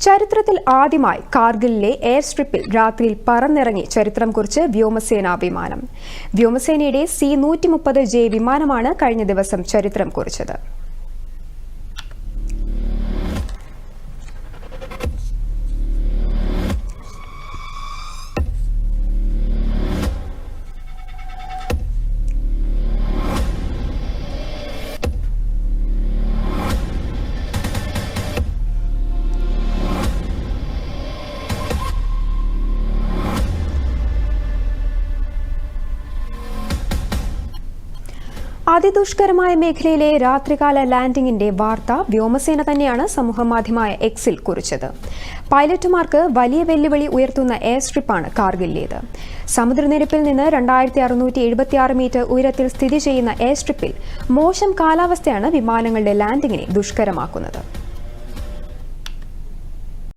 ചരിത്രത്തിൽ ആദ്യമായി കാർഗിലിലെ എയർ സ്ട്രിപ്പിൽ രാത്രിയിൽ പറന്നിറങ്ങി ചരിത്രം കുറിച്ച് വ്യോമസേനാ വിമാനം. വ്യോമസേനയുടെ സി നൂറ്റി മുപ്പത് ജെ വിമാനമാണ് കഴിഞ്ഞ ദിവസം ചരിത്രം കുറിച്ചത്. അതിദുഷ്കരമായ മേഖലയിലെ രാത്രികാല ലാൻഡിംഗിന്റെ വാർത്ത വ്യോമസേന തന്നെയാണ് സമൂഹമാധ്യമമായ എക്സിൽ കുറിച്ചത്. പൈലറ്റുമാർക്ക് വലിയ വെല്ലുവിളി ഉയർത്തുന്ന എയർ സ്ട്രിപ്പാണ് കാർഗിലിലേത്. സമുദ്രനിരപ്പിൽ നിന്ന് രണ്ടായിരത്തി അറുന്നൂറ്റി എഴുപത്തിയാറ് മീറ്റർ ഉയരത്തിൽ സ്ഥിതി ചെയ്യുന്ന എയർ സ്ട്രിപ്പിൽ മോശം കാലാവസ്ഥയാണ് വിമാനങ്ങളുടെ ലാൻഡിങ്ങിനെ ദുഷ്കരമാക്കുന്നത്.